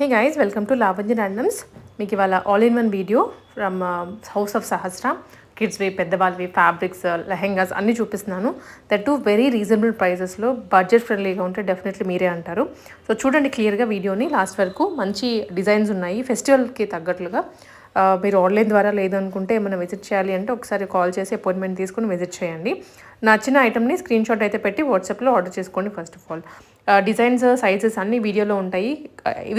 Hey guys welcome to Lavanya randoms మీకు ఇవాళ all in one video from house of Sahasra కిడ్స్వి పెద్దవాళ్ళవి fabrics lehengas అన్నీ చూపిస్తున్నాను. దట్ టూ వెరీ రీజనబుల్ ప్రైజెస్లో budget ఫ్రెండ్లీగా ఉంటే డెఫినెట్లీ మీరే అంటారు. సో చూడండి క్లియర్గా వీడియోని లాస్ట్ వరకు మంచి డిజైన్స్ ఉన్నాయి. ఫెస్టివల్కి తగ్గట్లుగా. మీరు ఆన్లైన్ ద్వారా లేదనుకుంటే ఏమైనా విజిట్ చేయాలి అంటే ఒకసారి కాల్ చేసి అపాయింట్మెంట్ తీసుకుని విజిట్ చేయండి. నచ్చిన ఐటమ్ని స్క్రీన్ షాట్ అయితే పెట్టి వాట్సాప్లో ఆర్డర్ చేసుకోండి first of all. Designs sizes అన్నీ వీడియోలో ఉంటాయి.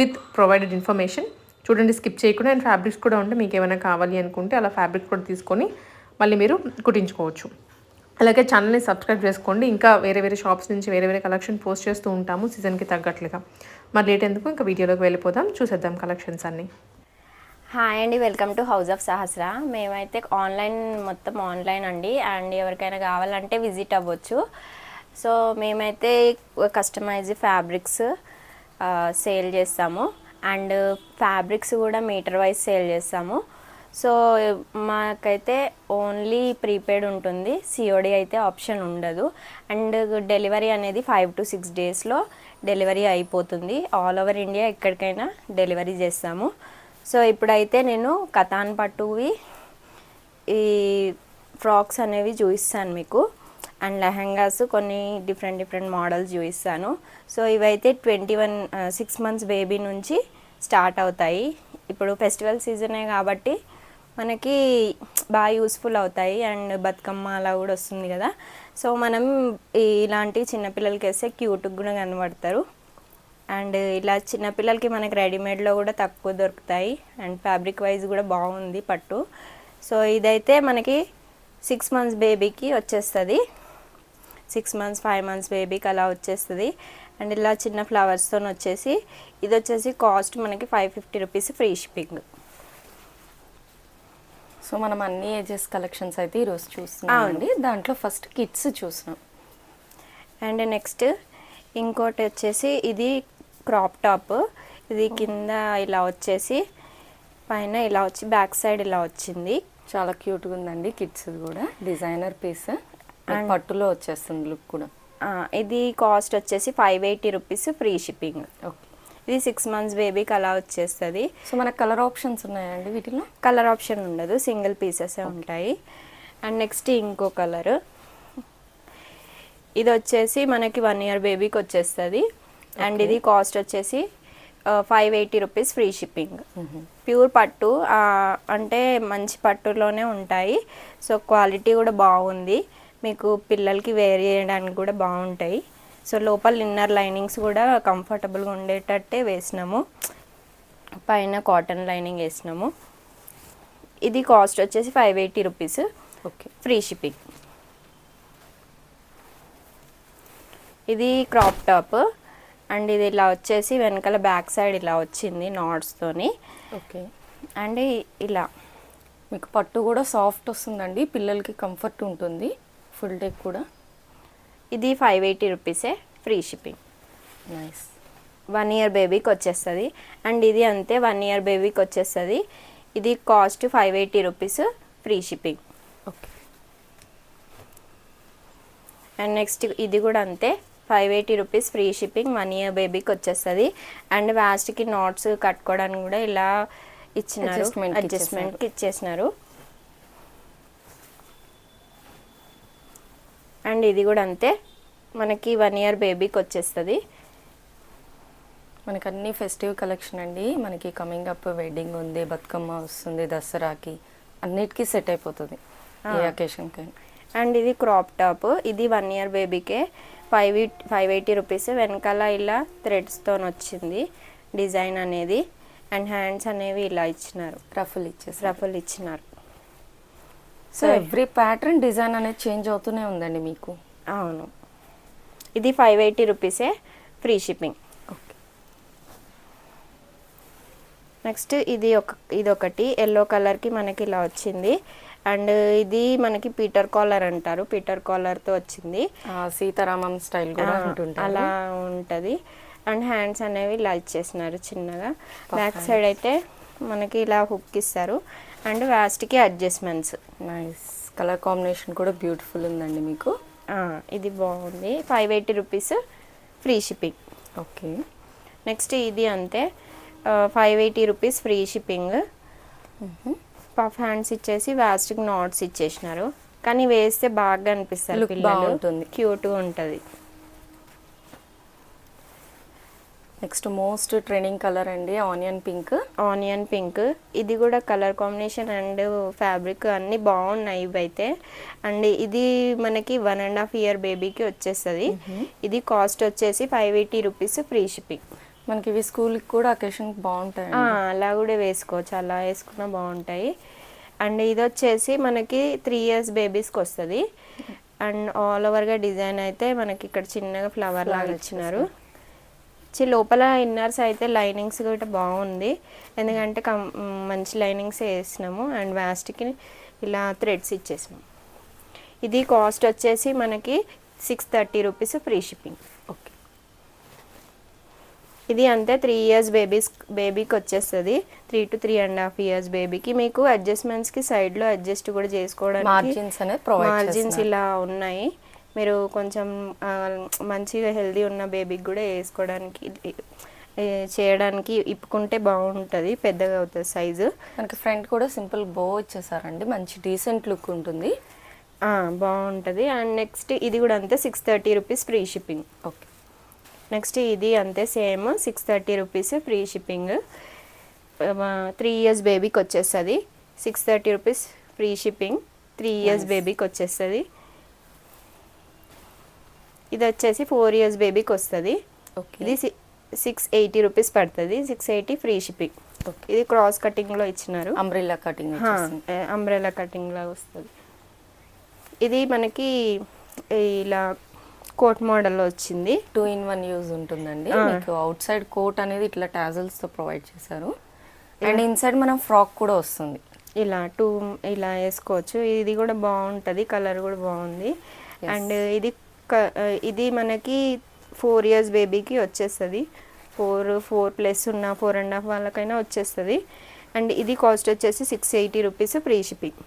With provided information. చూడండి స్కిప్ చేయకుండా అండ్ ఫ్యాబ్రిక్స్ కూడా ఉంటే మీకు ఏమైనా కావాలి అనుకుంటే అలా ఫ్యాబ్రిక్ కూడా తీసుకొని మళ్ళీ మీరు కుట్టించుకోవచ్చు. అలాగే ఛానల్ని సబ్స్క్రైబ్ చేసుకోండి. ఇంకా వేరే వేరే షాప్స్ నుంచి వేరే వేరే కలెక్షన్ పోస్ట్ చేస్తూ ఉంటాము సీజన్కి తగ్గట్లుగా. మరి లేట్ ఎందుకు? ఇంకా వీడియోలోకి వెళ్ళిపోదాం. చూసేద్దాం కలెక్షన్స్ అన్నీ. హాయ్ అండి welcome to house of Sahasra. మేమైతే ఆన్లైన్ మొత్తం ఆన్లైన్ అండి. అండ్ ఎవరికైనా కావాలంటే విజిట్ అవ్వచ్చు. సో మేమైతే కస్టమైజ్ ఫ్యాబ్రిక్స్ సేల్ చేస్తాము. అండ్ ఫ్యాబ్రిక్స్ కూడా మీటర్ వైజ్ సేల్ చేస్తాము. సో మాకైతే ఓన్లీ ప్రీపెయిడ్ ఉంటుంది. సిఓడి అయితే ఆప్షన్ ఉండదు. అండ్ డెలివరీ అనేది ఫైవ్ టు సిక్స్ డేస్లో డెలివరీ అయిపోతుంది. ఆల్ ఓవర్ ఇండియా ఎక్కడికైనా డెలివరీ చేస్తాము. సో ఇప్పుడైతే నేను కథాన్ పట్టువి ఈ ఫ్రాక్స్ అనేవి చూపిస్తాను మీకు. అండ్ లెహంగాస్ కొన్ని డిఫరెంట్ డిఫరెంట్ మోడల్స్ చూపిస్తాను. సో ఇవైతే twenty one six months baby నుంచి స్టార్ట్ అవుతాయి. ఇప్పుడు ఫెస్టివల్ సీజనే కాబట్టి మనకి బాగా యూస్ఫుల్ అవుతాయి. అండ్ బతుకమ్మ అలా కూడా వస్తుంది కదా. సో మనం ఇలాంటి చిన్నపిల్లలకి వేస్తే క్యూట్గా కూడా కనబడతారు. అండ్ ఇలా చిన్నపిల్లలకి మనకి రెడీమేడ్లో కూడా తక్కువ దొరుకుతాయి. అండ్ ఫ్యాబ్రిక్ వైజ్ కూడా బాగుంది పట్టు. సో ఇదైతే మనకి సిక్స్ మంత్స్ బేబీకి వచ్చేస్తుంది. సిక్స్ మంత్స్ ఫైవ్ మంత్స్ బేబీకి అలా వచ్చేస్తుంది. అండ్ ఇలా చిన్న ఫ్లవర్స్తో వచ్చేసి ఇది వచ్చేసి కాస్ట్ మనకి five fifty rupees free shipping so మనం అన్ని ఏజెస్ కలెక్షన్స్ అయితే ఈరోజు చూస్తున్నాం అండి. దాంట్లో ఫస్ట్ కిడ్స్ చూసినాం అండ్ నెక్స్ట్ ఇంకోటి వచ్చేసి ఇది క్రాప్ టాప్ ఇది కింద ఇలా వచ్చేసి పైన ఇలా వచ్చి బ్యాక్ సైడ్ ఇలా వచ్చింది. చాలా క్యూట్గా ఉందండి కిడ్స్ కూడా డిజైనర్ పీస్ పట్టులో వచ్చేస్తుంది లుక్ కూడా. ఇది కాస్ట్ వచ్చేసి five eighty rupees free shipping okay. ఇది సిక్స్ మంత్స్ బేబీకి అలా వచ్చేస్తుంది. సో మనకు కలర్ ఆప్షన్స్ ఉన్నాయండి వీటిలో? కలర్ ఆప్షన్ ఉండదు సింగిల్ పీసెస్ ఉంటాయి. అండ్ నెక్స్ట్ ఇంకో కలర్ ఇది వచ్చేసి మనకి వన్ ఇయర్ బేబీకి వచ్చేస్తుంది. అండ్ ఇది కాస్ట్ వచ్చేసి five eighty rupees free shipping pure పట్టు అంటే మంచి పట్టులోనే ఉంటాయి. సో క్వాలిటీ కూడా బాగుంది. మీకు పిల్లలకి వేర్ చేయడానికి కూడా బాగుంటాయి. సో లోపల ఇన్నర్ లైనింగ్స్ కూడా కంఫర్టబుల్గా ఉండేటట్టే వేసినాము. పైన కాటన్ లైనింగ్ వేసినాము. ఇది కాస్ట్ వచ్చేసి five eighty rupees okay. Free shipping ఇది క్రాప్ టాప్. అండ్ ఇది ఇలా వచ్చేసి వెనకాల బ్యాక్ సైడ్ ఇలా వచ్చింది నాట్స్తోని ఓకే. అండ్ ఇలా. మీకు పట్టు కూడా సాఫ్ట్ వస్తుందండి పిల్లలకి కంఫర్ట్ ఉంటుంది ఫుల్ డే కూడా. ఇది ఫైవ్ ఎయిటీ రూపీసే free shipping. Nice. One year బేబీకి వచ్చేస్తుంది. అండ్ ఇది అంతే వన్ ఇయర్ బేబీకి వచ్చేస్తుంది. ఇది cost five eighty rupees free shipping. Okay. And next ఇది కూడా అంతే five eighty rupees free shipping one year బేబీకి వచ్చేస్తుంది. అండ్ వ్యాస్ట్కి నాట్స్ కట్టుకోవడానికి కూడా ఇలా ఇచ్చినారు. అడ్జస్ట్మెంట్కి ఇచ్చేసినారు. అండ్ ఇది కూడా అంతే. మనకి వన్ ఇయర్ బేబీకి వచ్చేస్తుంది. మనకి అన్ని ఫెస్టివ్ కలెక్షన్ అండి. మనకి కమింగ్ అప్ వెడ్డింగ్ ఉంది బతుకమ్మ వస్తుంది దసరాకి అన్నిటికీ సెట్ అయిపోతుంది. అకేషన్కి అండ్ ఇది క్రాప్ టాప్ ఇది వన్ ఇయర్ బేబీకే ఫైవ్ ఫైవ్ ఎయిటీ రూపీస్ వెనకాల ఇలా థ్రెడ్స్తో వచ్చింది డిజైన్ అనేది. అండ్ హ్యాండ్స్ అనేవి ఇలా ఇచ్చినారు. రఫుల్ ఇచ్చేసి రఫుల్ ఇచ్చినారు. సో ఎవ్రీ ప్యాటర్న్ డిజైన్ అనేది చేంజ్ అవుతూనే ఉందండి మీకు? అవును. ఇది ఫైవ్ ఎయిటీ రూపీసే ఫ్రీ షిప్పింగ్. ఓకే. నెక్స్ట్ ఇది ఒక ఇది ఒకటి ఎల్లో కలర్కి మనకి ఇలా వచ్చింది. అండ్ ఇది మనకి పీటర్ కాలర్ అంటారు. పీటర్ కాలర్తో వచ్చింది. సీతారామం స్టైల్ కూడా అలా ఉంటుంది. అండ్ హ్యాండ్స్ అనేవి ఇలా ఇచ్చేసినారు చిన్నగా. బ్యాక్ సైడ్ అయితే మనకి ఇలా హుక్ ఇస్తారు. అండ్ వ్యాస్ట్కి అడ్జస్ట్మెంట్స్. నైస్. కలర్ కాంబినేషన్ కూడా బ్యూటిఫుల్ ఉందండి మీకు. ఇది బాగుంది. Five eighty rupees free shipping. Okay. Next ఇది అంతే. Five eighty rupees free shipping. Puff hands ఇచ్చేసి వాస్టిక్ నాట్స్ ఇచ్చేసినారు. కానీ వేస్తే బాగా అనిపిస్తారు పిల్లలు. క్యూట్గా ఉంటుంది. నెక్స్ట్ మోస్ట్ ట్రెండింగ్ కలర్ అండి ఆనియన్ పింక్ ఆనియన్ పింక్ ఇది కూడా కలర్ కాంబినేషన్ అండ్ ఫ్యాబ్రిక్ అన్నీ బాగున్నాయి ఇవైతే. అండ్ ఇది మనకి వన్ అండ్ హాఫ్ ఇయర్ బేబీకి వచ్చేస్తుంది. ఇది కాస్ట్ వచ్చేసి five eighty rupees free shipping మనకి ఇవి స్కూల్కి కూడా అకేషన్ బాగుంటాయి అలా కూడా వేసుకోవచ్చు. అలా వేసుకున్నా బాగుంటాయి. అండ్ ఇది వచ్చేసి మనకి త్రీ ఇయర్స్ బేబీస్కి వస్తుంది. అండ్ ఆల్ ఓవర్గా డిజైన్ అయితే మనకి ఇక్కడ చిన్నగా ఫ్లవర్ లాగా ఇచ్చినారు. చి లోపల ఇన్నర్స్ అయితే లైనింగ్స్ కూడా బాగుంది. ఎందుకంటే కం మంచి లైనింగ్స్ వేసినాము. అండ్ వ్యాస్ట్కి ఇలా థ్రెడ్స్ ఇచ్చేసినాం. ఇది కాస్ట్ వచ్చేసి మనకి six thirty rupees free shipping ఇది అంతే త్రీ ఇయర్స్ బేబీస్ బేబీకి వచ్చేస్తుంది. Three to three and half years బేబీకి మీకు అడ్జస్ట్మెంట్స్కి సైడ్లో అడ్జస్ట్ కూడా చేసుకోవడానికి మార్జిన్స్ ఇలా ఉన్నాయి. మీరు కొంచెం మంచిగా హెల్దీ ఉన్న బేబీకి కూడా వేసుకోవడానికి చేయడానికి ఇప్పుకుంటే బాగుంటుంది పెద్దగా అవుతుంది సైజు మనకి ఫ్రంట్ కూడా సింపుల్ బో ఇచ్చేసారండి. మంచి డీసెంట్ లుక్ ఉంటుంది. బాగుంటుంది. అండ్ నెక్స్ట్ ఇది కూడా అంతే six thirty rupees free shipping okay next ఇది అంతే same six thirty rupees free shipping. Three years బేబీకి వచ్చేస్తుంది. Six thirty rupees free shipping. Three years బేబీకి వచ్చేస్తుంది. ఇది వచ్చేసి ఫోర్ ఇయర్స్ బేబీకి వస్తుంది. ఓకే. ఇది సిక్స్ ఎయిటీ రూపీస్ పడుతుంది. Six eighty free shipping. Okay. ఇది క్రాస్ కటింగ్లో ఇచ్చినారు. అంబ్రిల్లా కటింగ్ అంబ్రెలా కటింగ్లో వస్తుంది. ఇది మనకి ఇలా కోట్ మోడల్లో వచ్చింది. టూ ఇన్ వన్ యూజ్ ఉంటుందండి. మీకు అవుట్ సైడ్ కోట్ అనేది ఇట్లా tassels తో ప్రొవైడ్ చేశారు. అండ్ ఇన్సైడ్ మనం ఫ్రాక్ కూడా వస్తుంది. ఇలా టూ ఇలా వేసుకోవచ్చు. ఇది కూడా బాగుంటుంది. కలర్ కూడా బాగుంది. అండ్ ఇది ఇది మనకి ఫోర్ ఇయర్స్ బేబీకి వచ్చేస్తుంది. ఫోర్ ఫోర్ ప్లస్ ఉన్న ఫోర్ అండ్ హాఫ్ వాళ్ళకైనా వచ్చేస్తుంది. అండ్ ఇది కాస్ట్ వచ్చేసి six eighty rupees free shipping.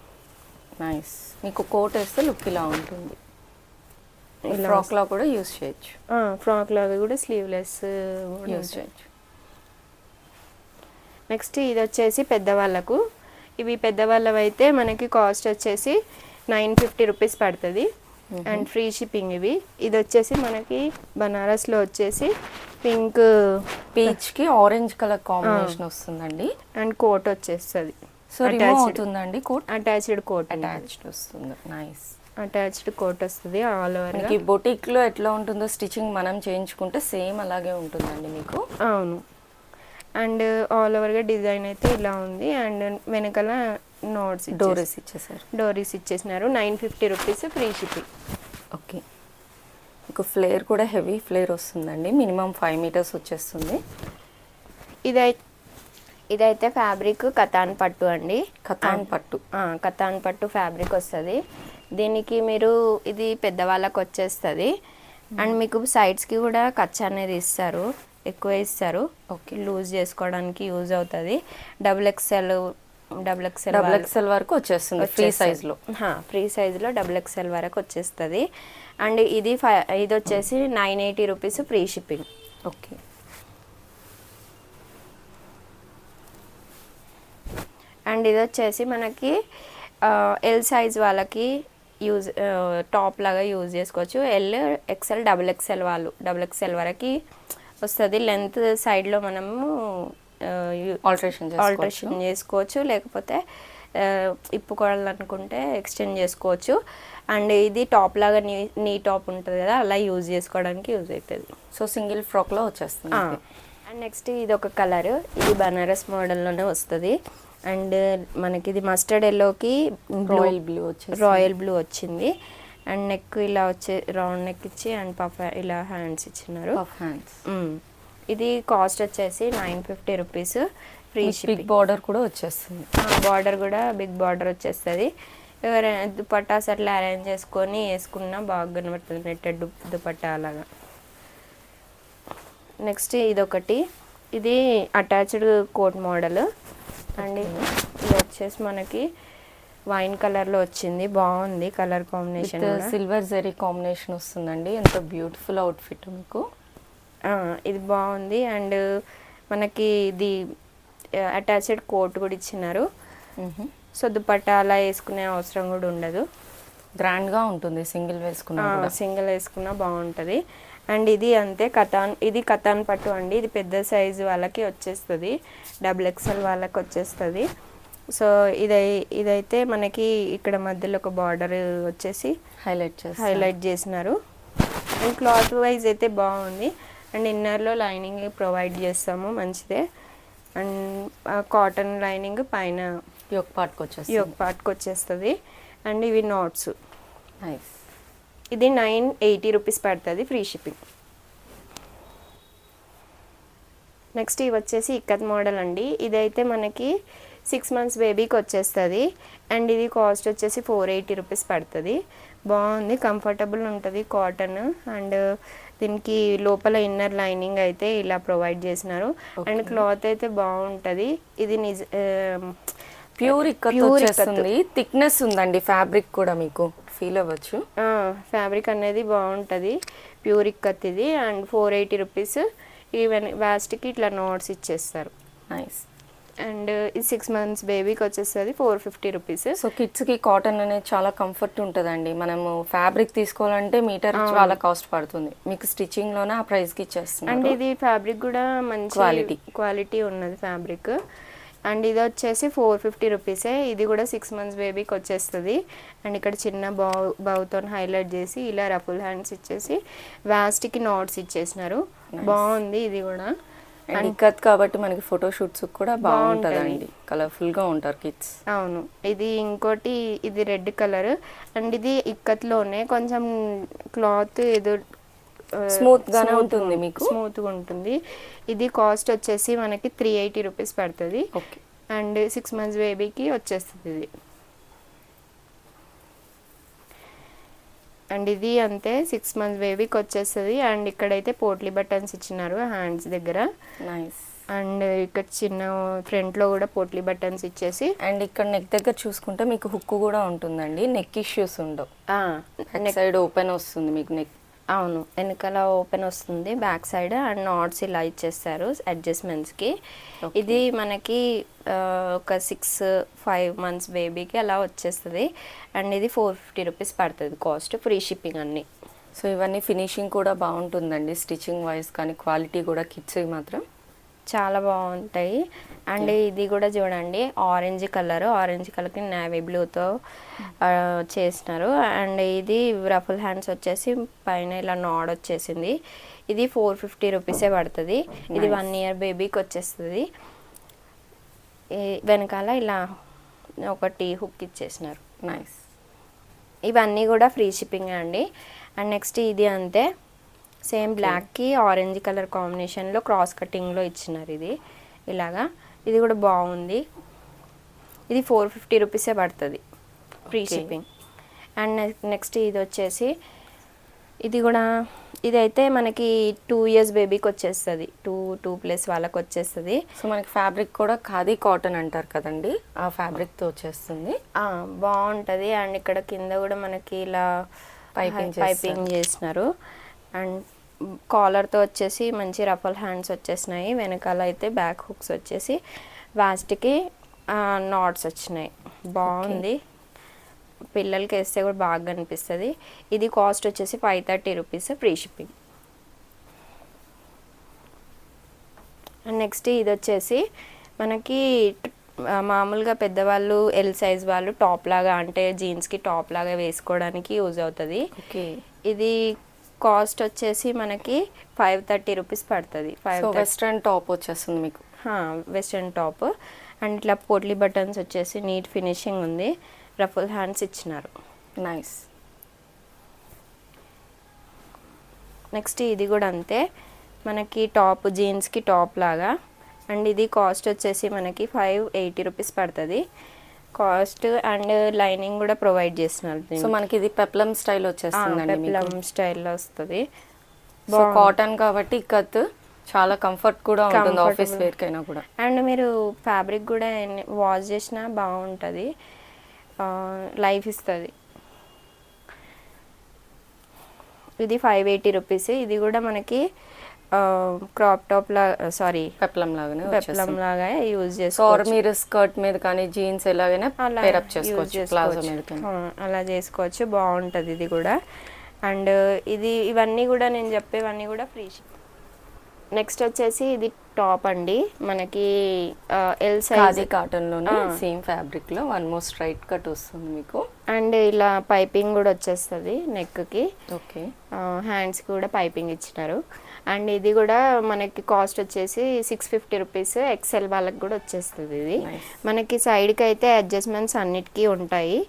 Nice మీకు కోట్ వేస్తే లుక్ ఇలా ఉంటుంది. ఫ్రాక్ లా కూడా యూస్ చేయొచ్చు. ఫ్రాక్ లాగా కూడా స్లీవ్లెస్ యూస్ చేయొచ్చు. నెక్స్ట్ ఇది వచ్చేసి పెద్దవాళ్ళకు. ఇవి పెద్దవాళ్ళవి అయితే మనకి కాస్ట్ వచ్చేసి నైన్ ఫిఫ్టీ రూపీస్ పడుతుంది. అండ్ ఫ్రీ షిప్పింగ్ ఇవి. ఇది వచ్చేసి మనకి బనారస్లో వచ్చేసి పింక్ పీచ్కి ఆరెంజ్ కలర్ కాంబినేషన్ వస్తుందండి. అండ్ కోట్ వచ్చేస్తుంది. సో అవుతుందండి కోట్ అటాచ్డ్ కోట్ అటాచ్డ్ వస్తుంది. నైస్ అటాచ్డ్ కోట్ వస్తుంది ఆల్ ఓవర్ మనకి బొటిక్లో ఎట్లా ఉంటుందో స్టిచ్చింగ్ మనం చేయించుకుంటే సేమ్ అలాగే ఉంటుందండి మీకు. అవును. అండ్ ఆల్ ఓవర్గా డిజైన్ అయితే ఇలా ఉంది. అండ్ వెనకాల నోట్స్ డోరెస్ ఇచ్చేసారు. డోరీస్ ఇచ్చేసినారు. Nine fifty rupees free shipping okay. మీకు ఫ్లేర్ కూడా హెవీ ఫ్లేర్ వస్తుందండి. మినిమం ఫైవ్ మీటర్స్ వచ్చేస్తుంది. ఇదై ఇదైతే ఫ్యాబ్రిక్ కతాన్ పట్టు అండి. కథాన్ పట్టు. ఆ, కతాన్ పట్టు ఫ్యాబ్రిక్ వస్తుంది. దీనికి మీరు ఇది పెద్దవాళ్ళకి వచ్చేస్తుంది అండ్ మీకు సైడ్స్కి కూడా ఖర్చు అనేది ఇస్తారు. ఎక్కువ ఇస్తారు. ఓకే. లూజ్ చేసుకోవడానికి యూజ్ అవుతుంది. Double XL double XL double XL వరకు వచ్చేస్తుంది ఫ్రీ సైజ్లో ఫ్రీ సైజ్లో డబుల్ ఎక్స్ఎల్ వరకు వచ్చేస్తుంది. అండ్ ఇది ఫై ఇది వచ్చేసి nine eighty rupees free shipping. Okay. And ఇది వచ్చేసి మనకి ఎల్ సైజ్ వాళ్ళకి యూజ్ టాప్ లాగా యూజ్ చేసుకోవచ్చు. ఎల్ ఎక్సెల్ డబుల్ ఎక్సెల్ వాళ్ళు డబుల్ ఎక్సెల్ వరకు వస్తుంది. లెంత్ సైడ్లో మనము ఆల్టరేషన్ ఆల్టరేషన్ చేసుకోవచ్చు. లేకపోతే ఆ, ఇప్పుకోవాలనుకుంటే ఎక్స్టెండ్ చేసుకోవచ్చు. అండ్ ఇది టాప్ లాగా నీ నీ టాప్ ఉంటుంది కదా అలా యూజ్ చేసుకోవడానికి యూజ్ అవుతుంది సో సింగిల్ ఫ్రాక్లో వచ్చేస్తుంది. అండ్ నెక్స్ట్ ఇది ఒక కలర్ ఇది బనారస్ మోడల్లోనే వస్తుంది. అండ్ మనకి ఇది మస్టర్డ్ ఎల్లోకి రాయల్ బ్లూ వచ్చేసి రాయల్ బ్లూ వచ్చింది. అండ్ నెక్ ఇలా వచ్చే రౌండ్ నెక్ ఇచ్చి అండ్ పఫ్ ఇలా హ్యాండ్స్ ఇచ్చినారు. హ్యాండ్స్. ఇది కాస్ట్ వచ్చేసి nine fifty rupees. Free big border కూడా వచ్చేస్తుంది. బార్డర్ కూడా బిగ్ బార్డర్ వచ్చేస్తుంది. ఎవరైనా దుపట్టాస్ అట్లా అరేంజ్ చేసుకొని వేసుకున్నా బాగా కనబడుతుంది నెట్టెడ్ దు దుపట్టా అలాగా నెక్స్ట్ ఇదొకటి. ఇది అటాచ్డ్ కోట్ మోడల్. అండ్. ఇది వచ్చేసి మనకి వైన్ కలర్లో వచ్చింది. బాగుంది colour combination silver zari combination వస్తుందండి. ఎంత బ్యూటిఫుల్ అవుట్ఫిట్ మీకు. ఇది బాగుంది. అండ్ మనకి ఇది అటాచ్డ్ కోట్ కూడా ఇచ్చినారు. సో దుపట్టా అలా వేసుకునే అవసరం కూడా ఉండదు. గ్రాండ్గా ఉంటుంది. సింగిల్ వేసుకున్నా సింగిల్ వేసుకున్నా బాగుంటుంది. అండ్ ఇది అంతే కథాన్ ఇది కథాన్ పట్టు అండి. ఇది పెద్ద సైజు వాళ్ళకి వచ్చేస్తుంది. డబుల్ ఎక్స్ఎల్ వాళ్ళకి వచ్చేస్తుంది. సో ఇదై ఇదైతే మనకి ఇక్కడ మధ్యలో ఒక బార్డర్ వచ్చేసి హైలైట్ చేసి హైలైట్ చేసినారు. అండ్ క్లాత్ వైజ్ అయితే బాగుంది. అండ్ ఇన్నర్లో లైనింగ్ ప్రొవైడ్ చేస్తాము మంచిదే. అండ్ కాటన్ లైనింగ్ పైన ఒక పార్ట్కి వచ్చేసి ఈ ఒక పార్ట్కి వచ్చేస్తుంది. అండ్ ఇవి నోట్స్. నైస్. ఇది నైన్ ఎయిటీ రూపీస్ పడుతుంది ఫ్రీ షిప్పింగ్. నెక్స్ట్ ఇవి వచ్చేసి ఇక్కత్ మోడల్ అండి. ఇదైతే మనకి సిక్స్ మంత్స్ బేబీకి వచ్చేస్తుంది. అండ్ ఇది కాస్ట్ వచ్చేసి ఫోర్ ఎయిటీ రూపీస్ పడుతుంది. బాగుంది కంఫర్టబుల్ ఉంటుంది కాటన్. అండ్ దీనికి లోపల ఇన్నర్ లైనింగ్ అయితే ఇలా ప్రొవైడ్ చేసినారు. అండ్ క్లాత్ అయితే బాగుంటుంది. ఇది నిజ ప్యూర్ ఇక్కత్ థిక్నెస్ ఉందండి ఫ్యాబ్రిక్ కూడా మీకు. ఫీల్ అవ్వచ్చు. ఫ్యాబ్రిక్ అనేది బాగుంటుంది. ప్యూర్ ఇక్కత్ ఇది. And four eighty rupees. Even వ్యాస్ట్కి ఇట్లా నోట్స్ ఇచ్చేస్తారు. నైస్ అండ్ ఇది సిక్స్ మంత్స్ బేబీకి వచ్చేస్తుంది ఫోర్ ఫిఫ్టీ రూపీస్. సో కిడ్స్కి కాటన్ అనేది చాలా కంఫర్ట్ ఉంటుందండి. మనము ఫ్యాబ్రిక్ తీసుకోవాలంటే మీటర్ చాలా కాస్ట్ పడుతుంది. మీకు స్టిచ్చింగ్లోనే ఆ ప్రైస్కి అండ్ ఇది ఫ్యాబ్రిక్ కూడా మంచి Quality. క్వాలిటీ ఉన్నది ఫ్యాబ్రిక్. అండ్ ఇది వచ్చేసి ఫోర్ ఫిఫ్టీ రూపీసే. ఇది కూడా సిక్స్ మంత్స్ బేబీకి వచ్చేస్తుంది. అండ్ ఇక్కడ చిన్న బౌ బౌతో హైలైట్ చేసి ఇలా రఫుల్ హ్యాండ్స్ ఇచ్చేసి వ్యాస్ట్కి నోట్స్ ఇచ్చేసినారు. బాగుంది ఇది కూడా. అండ్ ఇక్కత్ కాబట్టి మనకి ఫోటో షూట్స్ కూడా బాగుంటుందండి కలర్ఫుల్గా ఉంటారు కిడ్స్ అవును. ఇది ఇంకోటి ఇది రెడ్ కలర్ అండ్ ఇది ఇక్కత్లోనే కొంచెం క్లాత్ ఏదో Smooth గానే ఉంటుంది మీకు. స్మూత్గా ఉంటుంది. ఇది కాస్ట్ వచ్చేసి మనకి త్రీ ఎయిటీ రూపీస్ పడుతుంది. అండ్ సిక్స్ మంత్స్ బేబీకి వచ్చేస్తుంది ఇది. అండ్ ఇది అంతే సిక్స్ మంత్స్ బేబీకి వచ్చేస్తుంది. అండ్ ఇక్కడైతే పోట్లీ బటన్స్ ఇచ్చినారు హ్యాండ్స్ దగ్గర. నైస్ అండ్ ఇక్కడ చిన్న ఫ్రంట్లో కూడా పోట్లీ బటన్స్ ఇచ్చేసి అండ్ ఇక్కడ నెక్ దగ్గర చూసుకుంటే మీకు హుక్ కూడా ఉంటుందండి. నెక్ ఇష్యూస్ ఉండవు. నెక్ సైడ్ ఓపెన్ వస్తుంది మీకు నెక్ అవును. వెనకాల ఓపెన్ వస్తుంది. బ్యాక్ సైడ్ అండ్ నాట్స్ ఇలా ఇచ్చేస్తారు అడ్జస్ట్మెంట్స్కి. ఇది మనకి ఒక సిక్స్ ఫైవ్ మంత్స్ బేబీకి అలా వచ్చేస్తుంది. అండ్ ఇది ఫోర్ ఫిఫ్టీ రూపీస్ పడుతుంది కాస్ట్ ఫ్రీ షిప్పింగ్ అన్నీ. సో ఇవన్నీ ఫినిషింగ్ కూడా బాగుంటుందండి. స్టిచ్చింగ్ వైజ్ కానీ క్వాలిటీ కూడా కిడ్స్ మాత్రం. చాలా బాగుంటాయి. అండ్ ఇది కూడా చూడండి ఆరెంజ్ కలర్. ఆరెంజ్ కలర్కి నేవీ బ్లూతో చేసినారు. అండ్ ఇది రఫుల్ హ్యాండ్స్ వచ్చేసి పైన ఇలా నాడ్ వచ్చేసింది. ఇది ఫోర్ ఫిఫ్టీ రూపీసే పడుతుంది. ఇది వన్ ఇయర్ బేబీకి వచ్చేస్తుంది. వెనకాల ఇలా ఒకటి హుక్ ఇచ్చేసినారు. నైస్ ఇవన్నీ కూడా ఫ్రీ షిప్పింగ్ అండి. అండ్ నెక్స్ట్ ఇది అంతే. సేమ్ బ్లాక్కి ఆరెంజ్ కలర్ కాంబినేషన్లో క్రాస్ కటింగ్లో ఇచ్చినారు ఇది. ఇలాగా. ఇది కూడా బాగుంది. ఇది ఫోర్ ఫిఫ్టీ రూపీసే పడుతుంది ఫ్రీ. షిప్పింగ్. అండ్ నెక్స్ట్ ఇది వచ్చేసి ఇది కూడా ఇదైతే మనకి టూ ఇయర్స్ బేబీకి వచ్చేస్తుంది. టూ టూ ప్లస్ వాళ్ళకి వచ్చేస్తుంది. సో మనకి ఫ్యాబ్రిక్ కూడా ఖాదీ కాటన్ అంటారు కదండి ఆ ఫ్యాబ్రిక్తో వచ్చేస్తుంది. బాగుంటది. అండ్ ఇక్కడ కింద కూడా మనకి ఇలా Piping పైపింగ్ చేసినారు. అండ్ కాలర్తో వచ్చేసి మంచి రఫల్ హ్యాండ్స్ వచ్చేసినాయి. వెనకాల అయితే బ్యాక్ హుక్స్ వచ్చేసి వాస్ట్కి నాట్స్ వచ్చినాయి. బాగుంది. పిల్లలకి వేస్తే కూడా బాగా కనిపిస్తుంది ఇది కాస్ట్ వచ్చేసి five thirty rupees free shipping. And next ఇది వచ్చేసి మనకి మామూలుగా పెద్దవాళ్ళు ఎల్ సైజ్ వాళ్ళు టాప్ లాగా అంటే జీన్స్కి టాప్ లాగా వేసుకోవడానికి యూజ్ అవుతుంది. ఇది కాస్ట్ వచ్చేసి మనకి ఫైవ్ థర్టీ రూపీస్ పడుతుంది. ఫైవ్ వెస్ట్రన్ టాప్ వచ్చేస్తుంది మీకు. Western top. అండ్ ఇట్లా పోట్లీ బటన్స్ వచ్చేసి నీట్ ఫినిషింగ్ ఉంది. రఫుల్ హ్యాండ్స్ ఇచ్చినారు. నైస్ నెక్స్ట్ ఇది కూడా అంతే. మనకి టాప్ జీన్స్కి టాప్ లాగా. అండ్ ఇది కాస్ట్ వచ్చేసి మనకి ఫైవ్ ఎయిటీ రూపీస్ పడుతుంది. కాస్ట్ అండ్ లైనింగ్ కూడా ప్రొవైడ్ చేస్తున్నారు సో. మనకి ఇది పెప్లం స్టైల్ వచ్చేస్తుందండి మీకు పెప్లం స్టైల్లో వస్తుంది. సో కాటన్ కాబట్టి ఇక్కత్ చాలా కంఫర్ట్ కూడా ఉంటుంది. ఆఫీస్ వేర్ కైనా కూడా. అండ్ మీరు ఫ్యాబ్రిక్ కూడా వాష్ చేసినా బాగుంటుంది. లైఫ్ ఇస్తుంది. ఇది ఫైవ్ ఎయిటీ రూపీస్. ఇది కూడా మనకి క్రాప్ టాప్ లా సారీ పెప్లం లాగానే పెప్లం లాగా యూజ్ చేసుకోవచ్చు. మీరు స్కర్ట్ మీద కానీ జీన్స్ ఎలాగైనా అలా పేరప్ చేసుకోవచ్చు ప్లాజో. మీద అలా చేసుకోవచ్చు. బాగుంటుంది ఇది కూడా. అండ్ ఇది ఇవన్నీ కూడా నేను చెప్పేవన్నీ కూడా ఫ్రీ నెక్స్ట్ వచ్చేసి ఇది టాప్ అండి. మనకి ఎల్ సైజ్ కాటన్లోనే సేమ్ ఫ్యాబ్రిక్లో వన్ మోర్ స్ట్రైట్ కట్ వస్తుంది మీకు. అండ్ ఇలా పైపింగ్ కూడా వచ్చేస్తుంది నెక్కి ఓకే హ్యాండ్స్ కూడా పైపింగ్ ఇచ్చినారు. అండ్ ఇది కూడా మనకి కాస్ట్ వచ్చేసి సిక్స్ ఫిఫ్టీ రూపీస్ ఎక్సెల్ వాళ్ళకి కూడా వచ్చేస్తుంది ఇది. మనకి సైడ్కి అయితే అడ్జస్ట్మెంట్స్ అన్నిటికీ ఉంటాయి.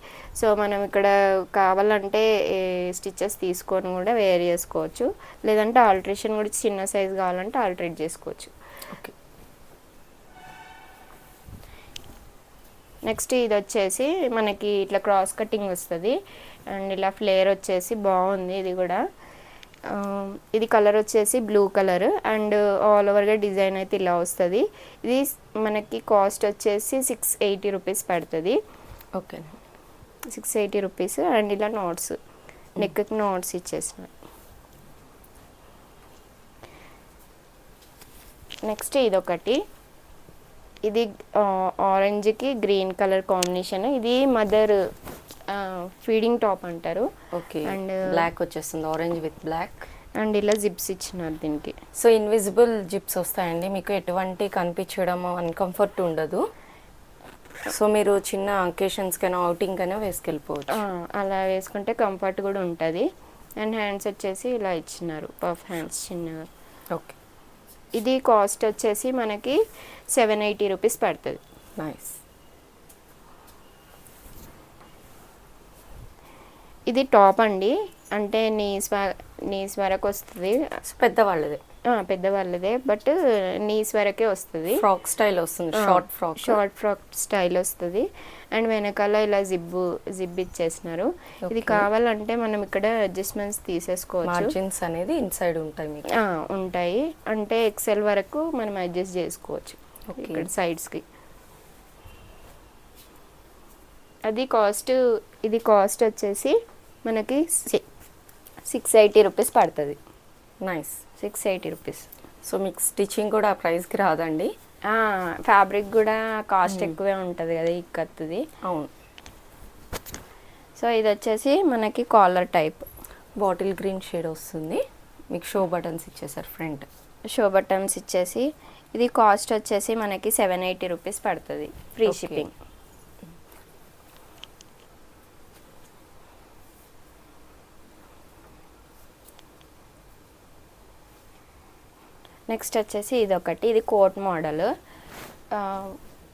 సో మనం ఇక్కడ కావాలంటే స్టిచెస్ తీసుకొని కూడా వేర్ చేసుకోవచ్చు. లేదంటే ఆల్ట్రేషన్ కూడా చిన్న సైజ్ కావాలంటే ఆల్టరేట్ చేసుకోవచ్చు. ఓకే నెక్స్ట్ ఇది వచ్చేసి మనకి ఇట్లా క్రాస్ కటింగ్ వస్తుంది. అండ్ ఇలా ఫ్లేర్ వచ్చేసి బాగుంది ఇది కూడా. ఇది కలర్ వచ్చేసి బ్లూ కలర్ అండ్ ఆల్ ఓవర్గా డిజైన్ అయితే ఇలా వస్తుంది. ఇది మనకి కాస్ట్ వచ్చేసి సిక్స్ ఎయిటీ రూపీస్ పడుతుంది. Okay. Six eighty rupees and ఇలా నోట్స్ నెక్కి నోట్స్ ఇచ్చేసిన. నెక్స్ట్ ఇదొకటి. ఇది ఆరెంజ్కి గ్రీన్ కలర్ కాంబినేషన్. ఇది మదర్ ఫీడింగ్ టాప్ అంటారు. ఓకే. And, బ్లాక్ వచ్చేస్తుంది ఆరెంజ్ విత్ బ్లాక్ అండ్ ఇలా జిప్స్ ఇచ్చినారు దీనికి. సో ఇన్విజిబుల్ జిప్స్ వస్తాయండి. మీకు ఎటువంటి కనిపించడం అన్కంఫర్ట్ ఉండదు. సో మీరు చిన్న అకేషన్స్ కైనా అవుటింగ్ కైనా వేసుకెళ్ళిపోవచ్చు. అలా వేసుకుంటే కంఫర్ట్ కూడా ఉంటుంది. అండ్ హ్యాండ్స్ వచ్చేసి ఇలా ఇచ్చినారు. పఫ్ హ్యాండ్స్ చిన్నగా. ఓకే. ఇది కాస్ట్ వచ్చేసి మనకి సెవెన్ ఎయిటీ రూపీస్ పడుతుంది. నైస్ ఇది టాప్ అండి. అంటే నీస్ నీస్ వరకు వస్తుంది. పెద్దవాళ్ళదే. పెద్దవాళ్ళదే. బట్ నీస్ వరకే వస్తుంది. ఫ్రాక్ స్టైల్ వస్తుంది. Short frock. Short frock style వస్తుంది. అండ్ వెనకాల ఇలా జిబ్బు జిబ్ ఇచ్చేసినారు. ఇది. కావాలంటే మనం ఇక్కడ అడ్జస్ట్మెంట్స్ తీసేసుకోవచ్చు. మార్జిన్స్ అనేది ఇన్సైడ్ ఉంటాయి మీకు. ఉంటాయి. అంటే ఎక్సెల్ వరకు మనం అడ్జస్ట్ చేసుకోవచ్చు. ఇక్కడ సైడ్స్కి. అది కాస్ట్ ఇది కాస్ట్ వచ్చేసి మనకి సిక్స్ ఎయిటీ రూపీస్ పడుతుంది. Nice. Six eighty rupees. So మీకు స్టిచ్చింగ్ కూడా ఆ ప్రైస్కి రాదండి? ఫ్యాబ్రిక్ కూడా కాస్ట్ ఎక్కువే ఉంటుంది కదా ఇక్కత్తుది అవును. సో ఇది వచ్చేసి మనకి collar type. Bottle green shade వస్తుంది. మీకు షో బటన్స్ ఇచ్చేసారు ఫ్రంట్. షో బటన్స్ ఇచ్చేసి ఇది కాస్ట్ వచ్చేసి మనకి సెవెన్ ఎయిటీ రూపీస్ పడుతుంది ఫ్రీ. షిప్పింగ్. నెక్స్ట్ వచ్చేసి ఇది ఒకటి ఇది కోట్ మోడల్.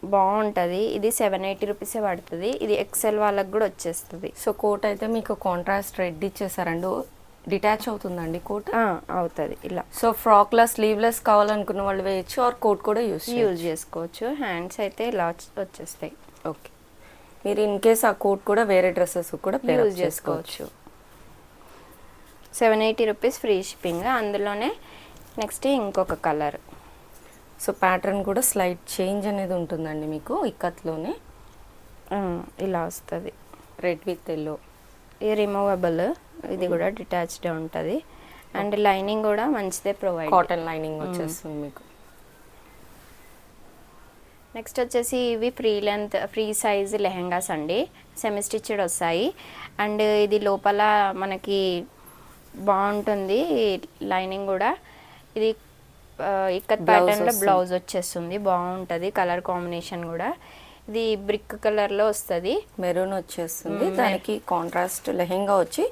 బాగుంటుంది. ఇది సెవెన్ ఎయిటీ రూపీసే పడుతుంది. ఇది ఎక్సెల్ వాళ్ళకి కూడా వచ్చేస్తుంది. సో కోట్ అయితే మీకు కాంట్రాస్ట్ రెడ్ ఇచ్చేసారండి. డిటాచ్ అవుతుందండి కోట్? అవుతుంది. ఇలా. సో ఫ్రాక్లా స్లీవ్లెస్ కావాలనుకున్న వాళ్ళు వేయచ్చు. ఆర్ కోట్ కూడా యూస్ యూజ్ చేసుకోవచ్చు. హ్యాండ్స్ అయితే ఇలా వచ్చి- వచ్చేస్తాయి. ఓకే. మీరు ఇన్ కేస్ ఆ కోట్ కూడా వేరే డ్రెస్సెస్ కూడా యూజ్ చేసుకోవచ్చు. Seven eighty rupees free shipping అందులోనే నెక్స్ట్ ఇంకొక కలర్. సో ప్యాటర్న్ కూడా స్లైట్ చేంజ్ అనేది ఉంటుందండి మీకు ఇక్కత్లోనే ఇలా వస్తుంది. రెడ్ విత్ ఎల్లో ఇది రిమూవబుల్ ఇది కూడా డిటాచ్డ్ ఉంటుంది. అండ్ లైనింగ్ కూడా మంచిదే ప్రొవైడ్ కాటన్ లైనింగ్ వచ్చేస్తుంది మీకు. నెక్స్ట్ వచ్చేసి ఇవి free length free size lehengas అండి. సెమీ స్టిచ్డ్ వస్తాయి. అండ్ ఇది లోపల మనకి బాగుంటుంది లైనింగ్ కూడా. ఇది ఇక్కత్ ప్యాటర్న్లో. బ్లౌజ్ వచ్చేస్తుంది. బాగుంటుంది. కలర్ కాంబినేషన్ కూడా. ఇది బ్రిక్ కలర్లో వస్తుంది. మెరూన్ వచ్చేస్తుంది. దానికి కాంట్రాస్ట్ లెహెంగా వచ్చి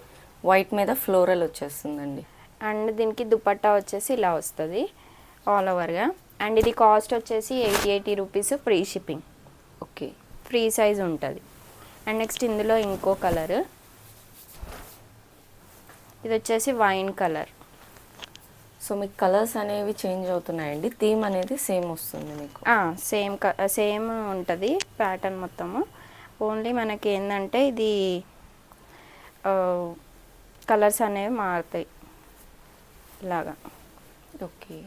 వైట్ మీద ఫ్లోరల్ వచ్చేస్తుందండి. అండ్ దీనికి దుపట్టా వచ్చేసి ఇలా వస్తుంది. ఆల్ ఓవర్గా అండ్ ఇది కాస్ట్ వచ్చేసి eighty eighty rupees free shipping okay. Free size ఉంటుంది. అండ్ నెక్స్ట్ ఇందులో ఇంకో కలర్ ఇది వచ్చేసి వైన్ కలర్ సో మీకు కలర్స్ అనేవి చేంజ్ అవుతున్నాయండి. థీమ్ అనేది సేమ్ వస్తుంది మీకు. సేమ్ సేమ్ ఉంటుంది ప్యాటర్న్ మొత్తము. ఓన్లీ మనకి ఏంటంటే ఇది కలర్స్ అనేవి మారుతాయి. ఇలాగా. ఓకే.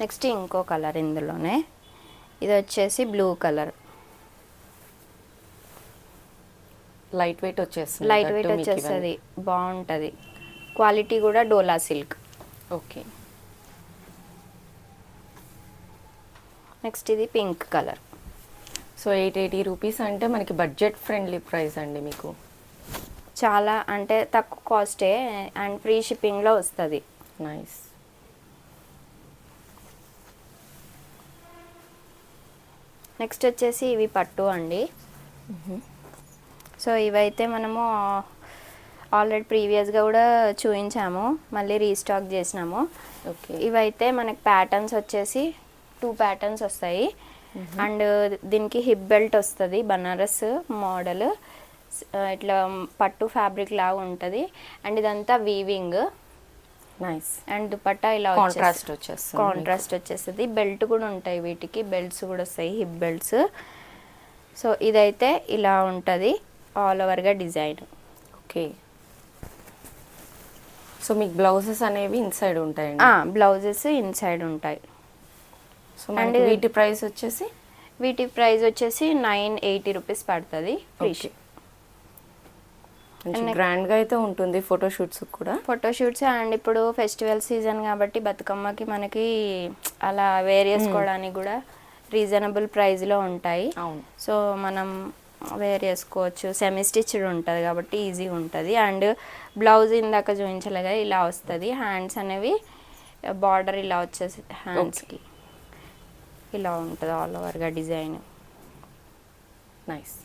నెక్స్ట్ ఇంకో కలర్ ఇందులోనే. ఇది వచ్చేసి బ్లూ కలర్. లైట్ వెయిట్ వచ్చేస్తుంది లైట్ వెయిట్ వచ్చేస్తుంది. బాగుంటుంది. క్వాలిటీ కూడా డోలా సిల్క్. ఓకే. నెక్స్ట్ ఇది pink colour. So eight eighty rupees అంటే మనకి బడ్జెట్ ఫ్రెండ్లీ ప్రైస్ అండి మీకు. చాలా అంటే తక్కువ కాస్టే అండ్ ఫ్రీ షిప్పింగ్లో వస్తుంది. నైస్. నెక్స్ట్ వచ్చేసి ఇవి పట్టు అండి. సో ఇవైతే మనము ఆల్రెడీ ప్రీవియస్గా కూడా చూపించాము మళ్ళీ రీస్టాక్ చేసినాము. ఓకే. ఇవైతే మనకి ప్యాటర్న్స్ వచ్చేసి టూ ప్యాటర్న్స్ వస్తాయి. అండ్ దీనికి హిప్ బెల్ట్ వస్తుంది బనారస్ మోడల్. ఇట్లా పట్టు ఫ్యాబ్రిక్ లాగా ఉంటుంది. అండ్ ఇదంతా వీవింగ్. నైస్. అండ్ దుపట్టా ఇలా కాంట్రాస్ట్ వచ్చేస్తుంది కాంట్రాస్ట్ వచ్చేస్తుంది. బెల్ట్ కూడా ఉంటాయి వీటికి. బెల్ట్స్ కూడా వస్తాయి హిప్ బెల్ట్స్. సో ఇదైతే ఇలా ఉంటుంది. ఆల్ ఓవర్గా డిజైన్. ఓకే. సో మీకు బ్లౌజెస్ అనేవి ఇన్సైడ్ ఉంటాయండి? బ్లౌజెస్ ఇన్సైడ్ ఉంటాయి. సో and- వీటి ప్రైస్ వచ్చేసి? వీటి ప్రైస్ వచ్చేసి నైన్ ఎయిటీ రూపీస్ పడుతుంది గ్రాండ్గా అయితే ఉంటుంది ఫోటోషూట్స్ కూడా. ఫోటోషూట్స్ అండ్ ఇప్పుడు ఫెస్టివల్ సీజన్ కాబట్టి బతుకమ్మకి మనకి అలా వేర్ చేసుకోవడానికి కూడా రీజనబుల్ ప్రైస్లో ఉంటాయి. అవును. సో మనం వేర్ చేసుకోవచ్చు. సెమీ స్టిచ్డ్ ఉంటుంది కాబట్టి ఈజీ ఉంటుంది. అండ్ బ్లౌజ్ ఇందాక చూపించలేగా ఇలా వస్తుంది. హ్యాండ్స్ అనేవి బార్డర్ ఇలా వచ్చేసి హ్యాండ్స్కి ఇలా ఉంటుంది ఆల్ ఓవర్గా డిజైన్. నైస్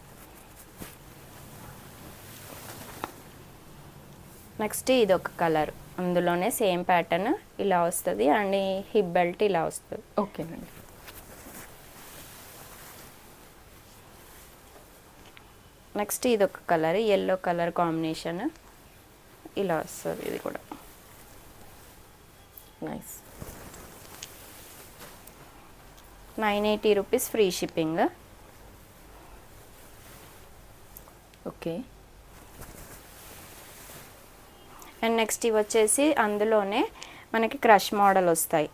నెక్స్ట్ ఇది ఒక కలర్ అందులోనే సేమ్ ప్యాటర్న్ ఇలా వస్తుంది. అండ్ హిప్ బెల్ట్ ఇలా వస్తుంది. ఓకేనండి నెక్స్ట్ ఇది ఒక కలర్ ఎల్లో కలర్ కాంబినేషన్ ఇలా వస్తుంది ఇది కూడా. Nice nine eighty rupees free shipping okay and next ఇవి వచ్చేసి అందులోనే మనకి క్రష్ మోడల్ వస్తాయి.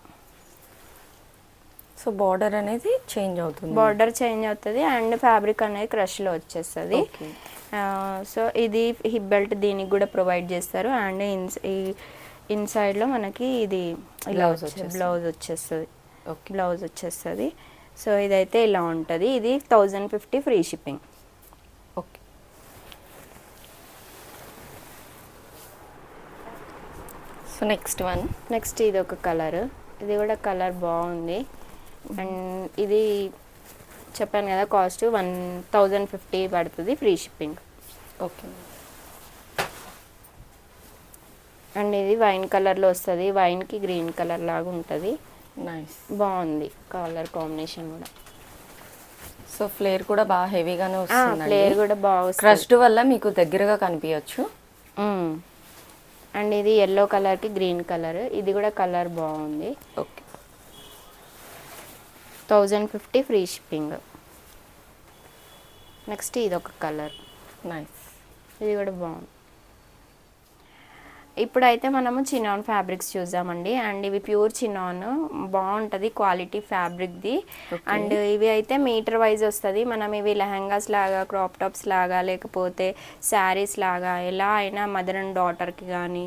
సో బార్డర్ అనేది చేంజ్ అవుతుంది. బార్డర్ చేంజ్ అవుతుంది అండ్ ఫ్యాబ్రిక్ అనేది క్రష్లో వచ్చేస్తుంది. సో ఇది హిప్ బెల్ట్ దీనికి కూడా ప్రొవైడ్ చేస్తారు అండ్ ఇన్స్ ఈ ఇన్సైడ్లో మనకి ఇది వచ్చేస్తుంది. బ్లౌజ్ వచ్చేస్తుంది. ఓకే. బ్లౌజ్ వచ్చేస్తుంది. సో ఇదైతే ఇలా ఉంటుంది. ఇది thousand fifty free shipping. Okay. So next one. Next ఇది ఒక కలర్. ఇది కూడా కలర్ బాగుంది. అండ్ ఇది చెప్పాను కదా కాస్ట్ వన్ థౌజండ్ ఫిఫ్టీ పడుతుంది ఫ్రీ షిప్పింగ్. ఓకే. అండ్ ఇది వైన్ కలర్లో వస్తుంది. వైన్కి గ్రీన్ కలర్ లాగా ఉంటుంది. నైస్. బాగుంది కలర్ కాంబినేషన్ కూడా. సో ఫ్లేర్ కూడా బాగా హెవీగానే వస్తుందండి. ఫ్లేర్ కూడా బాగా క్రష్డ్ వల్ల మీకు దగ్గరగా కనిపించచ్చు. అండ్ ఇది ఎల్లో కలర్కి గ్రీన్ కలర్. ఇది కూడా కలర్ బాగుంది. Okay. Thousand fifty free shipping. Next ఇది ఒక కలర్. నైస్ ఇది కూడా బాగుంది. ఇప్పుడైతే మనము చినాన్ ఫ్యాబ్రిక్స్ చూద్దామండి అండ్ ఇవి ప్యూర్ చినాన్ బాగుంటుంది క్వాలిటీ ఫ్యాబ్రిక్ది. అండ్ ఇవి అయితే మీటర్ వైజ్ వస్తుంది. మనం ఇవి లెహంగాస్ లాగా క్రాప్ టాప్స్ లాగా లేకపోతే శారీస్ లాగా ఎలా అయినా మదర్ అండ్ డాటర్కి కానీ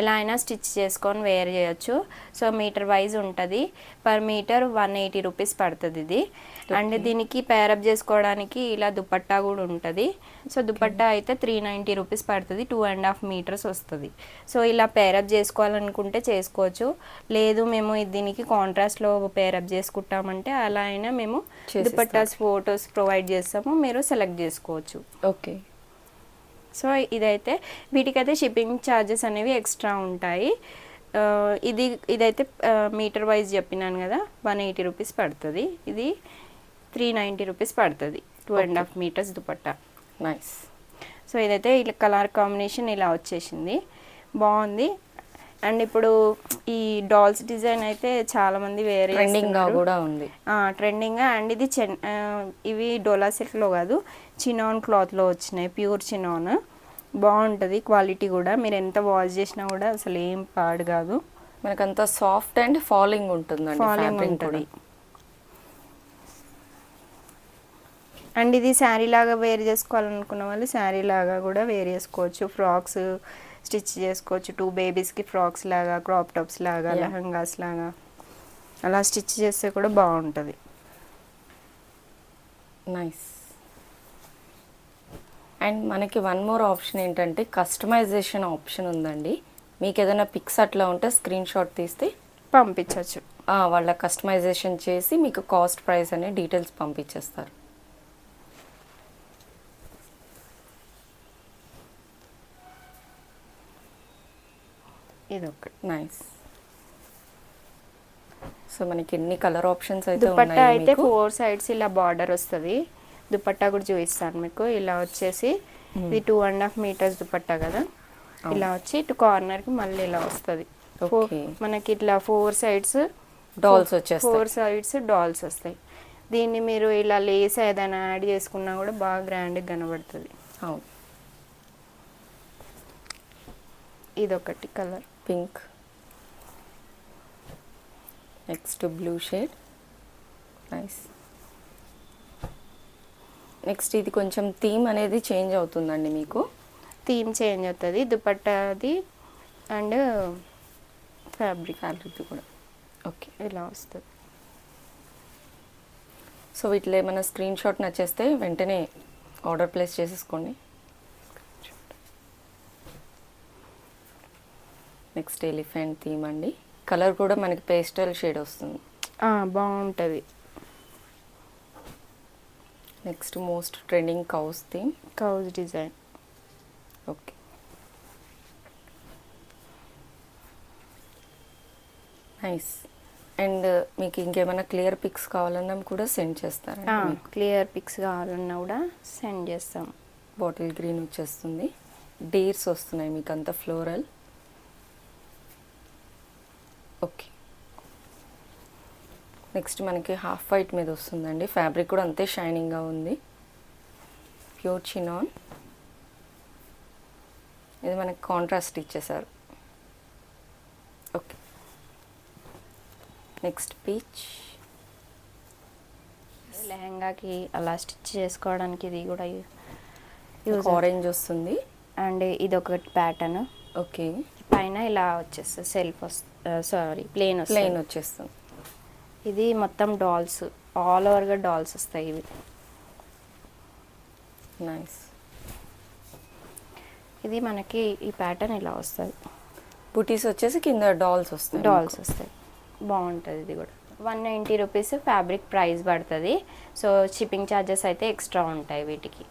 ఎలా అయినా స్టిచ్ చేసుకొని వేర్ చేయొచ్చు. సో మీటర్ వైజ్ ఉంటుంది. Per metre one eighty rupees పడుతుంది ఇది. అండ్ దీనికి పేరప్ చేసుకోవడానికి ఇలా దుపట్టా కూడా ఉంటుంది. సో దుపట్టా అయితే త్రీ నైంటీ రూపీస్ పడుతుంది. టూ అండ్ హాఫ్ మీటర్స్ వస్తుంది. సో ఇలా పేరప్ చేసుకోవాలనుకుంటే చేసుకోవచ్చు. లేదు మేము దీనికి కాంట్రాస్ట్లో పేరప్ చేసుకుంటామంటే అలా అయినా మేము. దుపట్టాస్ ఫొటోస్ ప్రొవైడ్ చేస్తాము. మీరు సెలెక్ట్ చేసుకోవచ్చు. ఓకే. సో ఇదైతే వీటికైతే షిప్పింగ్ ఛార్జెస్ అనేవి ఎక్స్ట్రా ఉంటాయి. ఇది ఇదైతే మీటర్ వైజ్ చెప్పినాను కదా వన్ ఎయిటీ రూపీస్ పడుతుంది. ఇది త్రీ నైంటీ రూపీస్ పడుతుంది. Two and half metres dupatta. Nice so ఇదైతే ఇలా కలర్ కాంబినేషన్ ఇలా వచ్చేసింది. బాగుంది. అండ్ ఇప్పుడు ఈ డాల్స్ డిజైన్ అయితే చాలామంది వేరే ట్రెండింగ్ కూడా ఉంది. ట్రెండింగ్ అండ్ ఇది చెన్ ఇవి డోలా సిల్క్లో కాదు చినాన్ క్లాత్లో వచ్చినాయి ప్యూర్ చినాన్ బాగుంటుంది క్వాలిటీ కూడా. మీరు ఎంత వాష్ చేసినా కూడా అసలు ఏం పాడు కాదు. మనకంతా సాఫ్ట్ అండ్ ఫాలింగ్ ఉంటుందండి ఫాలింగ్ ఉంటుంది. అండ్ ఇది శారీ లాగా వేర్ చేసుకోవాలనుకున్న వాళ్ళు శారీ లాగా కూడా వేర్ చేసుకోవచ్చు. ఫ్రాక్స్ స్టిచ్ చేసుకోవచ్చు. టూ బేబీస్కి ఫ్రాక్స్ లాగా క్రాప్ టాప్స్ లాగా. లెహంగాస్ లాగా అలా స్టిచ్ చేస్తే కూడా బాగుంటుంది. నైస్ అండ్ మనకి వన్ మోర్ ఆప్షన్ ఏంటంటే కస్టమైజేషన్ ఆప్షన్ ఉందండి. మీకు ఏదైనా పిక్స్ అట్లా ఉంటే స్క్రీన్ షాట్ తీస్తే పంపించవచ్చు వాళ్ళ కస్టమైజేషన్ చేసి మీకు కాస్ట్ ప్రైస్ అనే డీటెయిల్స్ పంపించేస్తారు. ఇది ఒకటి నైస్. సో మనకి ఎన్ని కలర్ ఆప్షన్స్ అయితే దుపట్టా అయితే ఫోర్ సైడ్స్ ఇలా బార్డర్ వస్తుంది. దుపట్టా కూడా చూపిస్తాను మీకు. ఇలా వచ్చేసి ఇది two and half metres dupatta కదా. ఇలా వచ్చి ఇటు కార్నర్కి మళ్ళీ ఇలా వస్తుంది. మనకి ఇట్లా ఫోర్ సైడ్స్ డాల్స్ వచ్చేస్తాయి. ఫోర్ సైడ్స్ డాల్స్ వస్తాయి. దీన్ని మీరు ఇలా లేస్ ఏదైనా యాడ్ చేసుకున్నా కూడా బాగా గ్రాండ్గా కనబడుతుంది. అవును ఇదొకటి colour pink next blue shade nice next ఇది కొంచెం థీమ్ అనేది చేంజ్ అవుతుందండి మీకు. థీమ్ చేంజ్ అవుతుంది. దుపట్టాది అండ్ ఫ్యాబ్రిక్ ఫ్యాబ్రిక్ కూడా. ఓకే. ఇలా వస్తుంది. సో వీటిలో ఏమైనా స్క్రీన్ షాట్ నచ్చేస్తే వెంటనే ఆర్డర్ ప్లేస్ చేసేసుకోండి. నెక్స్ట్ ఎలిఫెంట్ థీమ్ అండి. కలర్ కూడా మనకి పేస్టల్ షేడ్ వస్తుంది. బాగుంటుంది. Next most trending cows theme cows design okay nice and మీకు ఇంకేమైనా క్లియర్ పిక్స్ కావాలన్నా కూడా సెండ్ చేస్తారండి మీకు? క్లియర్ పిక్స్ కావాలన్నా కూడా సెండ్ చేస్తాం. బాటిల్ గ్రీన్ వచ్చేస్తుంది. డీర్స్ వస్తున్నాయి మీకు అంతా ఫ్లోరల్ ఓకే నెక్స్ట్ మనకి హాఫ్ వైట్ మీద వస్తుందండి. ఫ్యాబ్రిక్ కూడా అంతే షైనింగ్గా ఉంది. Pure chinon. ఇది మనకి కాంట్రాస్ట్ ఇచ్చేసారు. ఓకే. Next peach. లెహంగాకి అలా స్టిచ్ చేసుకోవడానికి ఇది కూడా ఆరెంజ్ వస్తుంది. అండ్ ఇది ఒకటి ప్యాటర్న్. ఓకే. పైన ఇలా వచ్చేస్తుంది సెల్ఫ్ వస్తుంది సారీ ప్లేన్ ప్లెయిన్ వస్తుంది వచ్చేస్తుంది. ఇది మొత్తం డాల్స్. ఆల్ ఓవర్గా డాల్స్ వస్తాయి ఇవి. నైస్ ఇది మనకి ఈ ప్యాటర్న్ ఇలా వస్తుంది. బుటీస్ వచ్చేసి కింద డాల్స్ వస్తాయి డాల్స్. వస్తాయి. బాగుంటుంది ఇది కూడా. One ninety rupees fabric price పడుతుంది. సో షిప్పింగ్ ఛార్జెస్ అయితే ఎక్స్ట్రా ఉంటాయి వీటికి.